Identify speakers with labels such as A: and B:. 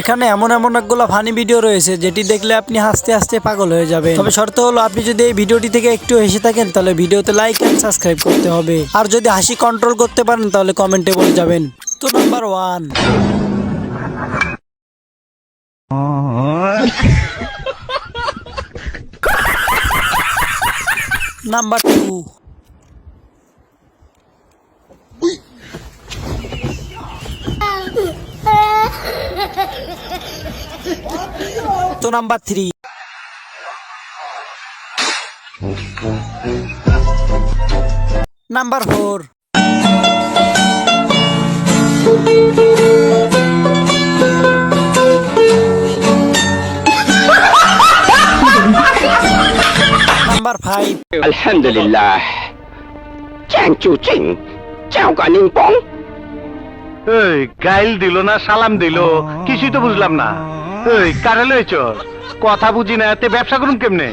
A: এখানে এমন এমন একগুলো ফানি ভিডিও রয়েছে, যেটি দেখলে আপনি হাসতে হাসতে পাগল হয়ে যাবেন। তবে শর্ত হলো, আপনি যদি এই ভিডিওটি থেকে একটু হেসে থাকেন, তাহলে ভিডিওতে লাইক এন্ড সাবস্ক্রাইব করতে হবে। আর যদি হাসি কন্ট্রোল করতে পারেন, তাহলে কমেন্টে বলে যাবেন। তো নাম্বার ওয়ান নাম্বার টু তো number three number four number five.
B: Chang Chu Ching. Chao Ka Ning Pong.
C: এই গাইল দিল না সালাম দিল কিছুই তো বুঝলাম না। এই কারে লইছ? কথা বুঝি না এতে ব্যবসা করুন কেমনে?